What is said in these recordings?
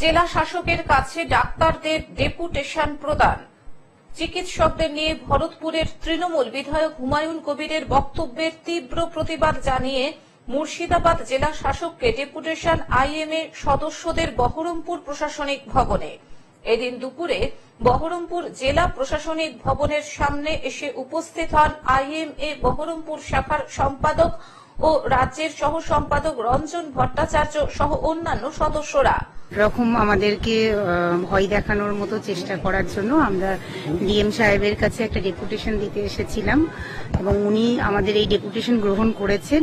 জেলা শাসকের কাছে ডাক্তারদের ডেপুটেশন প্রদান। চিকিৎসকদের নিয়ে ভরতপুরের তৃণমূল বিধায়ক হুমায়ুন কবিরের বক্তব্যের তীব্র প্রতিবাদ জানিয়ে মুর্শিদাবাদ জেলা শাসককে ডেপুটেশন আইএমএ সদস্যদের বহরমপুর প্রশাসনিক ভবনে। এদিন দুপুরে বহরমপুর জেলা প্রশাসনিক ভবনের সামনে এসে উপস্থিত হন আইএমএ বহরমপুর শাখার সম্পাদক ও রাজ্যের সহ সম্পাদক রঞ্জন ভট্টাচার্য সহ অন্যান্য সদস্যরা। রকম আমাদেরকে ভয় দেখানোর মতো চেষ্টা করার জন্য আমরা ডিএম সাহেবের কাছে একটা ডেপুটেশন দিতে এসেছিলাম এবং উনি আমাদের এই ডেপুটেশন গ্রহণ করেছেন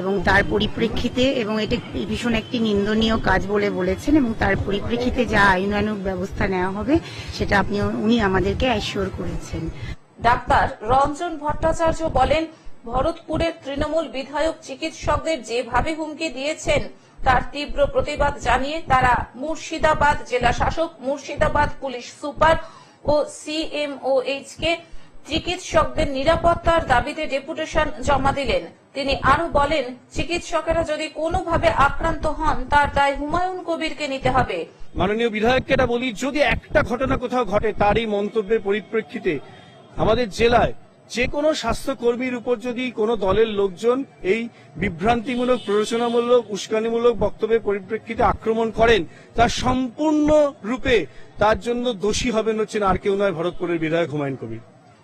এবং তার পরিপ্রেক্ষিতে এবং এটা ভীষণ একটি নিন্দনীয় কাজ বলে বলেছেন এবং তার পরিপ্রেক্ষিতে যা আইনানুগ ব্যবস্থা নেওয়া হবে সেটা আপনি উনি আমাদেরকে অ্যাসিওর করেছেন। ডাক্তার রঞ্জন ভট্টাচার্য বলেন ভরতপুরের তৃণমূল বিধায়ক চিকিৎসকদের যেভাবে হুমকি দিয়েছেন, তার তীব্র প্রতিবাদ জানিয়ে তারা মুর্শিদাবাদ জেলা শাসক, মুর্শিদাবাদ পুলিশ সুপার ও সিএমওএইচ কে চিকিৎসকদের নিরাপত্তার দাবিতে ডেপুটেশন জমা দিলেন। তিনি আরও বলেন, চিকিৎসকেরা যদি কোনোভাবে আক্রান্ত হন, তার দায় হুমায়ুন কবিরকে নিতে হবে। মাননীয় বিধায়ককে বলি, যদি একটা ঘটনা কোথাও ঘটে, তারই মন্তব্যের পরিপ্রেক্ষিতে আমাদের জেলায় যে কোনো স্বাস্থ্যকর্মীর উপর যদি কোনো দলের লোকজন এই বিভ্রান্তিমূলক প্ররোচনামূলক উস্কানিমূলক বক্তব্যের পরিপ্রেক্ষিতে আক্রমণ করেন তা সম্পূর্ণ রূপে তার জন্য দোষী হবেন হচ্ছেন আর কেউ নয় ভরতপুরের বিধায়ক হুমায়ুন কবির।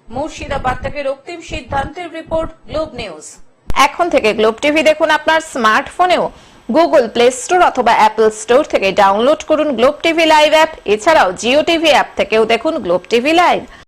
মুর্শিদাবাদ থেকে রক্তিম সিদ্ধান্তের রিপোর্ট গ্লোব নিউজ। এখন থেকে গ্লোব টিভি দেখুন আপনার স্মার্টফোনেও। গুগল প্লে স্টোর অথবা অ্যাপল স্টোর থেকে ডাউনলোড করুন গ্লোব টিভি লাইভ অ্যাপ। এছাড়াও জিও টিভি অ্যাপ থেকেও দেখুন গ্লোব টিভি লাইভ।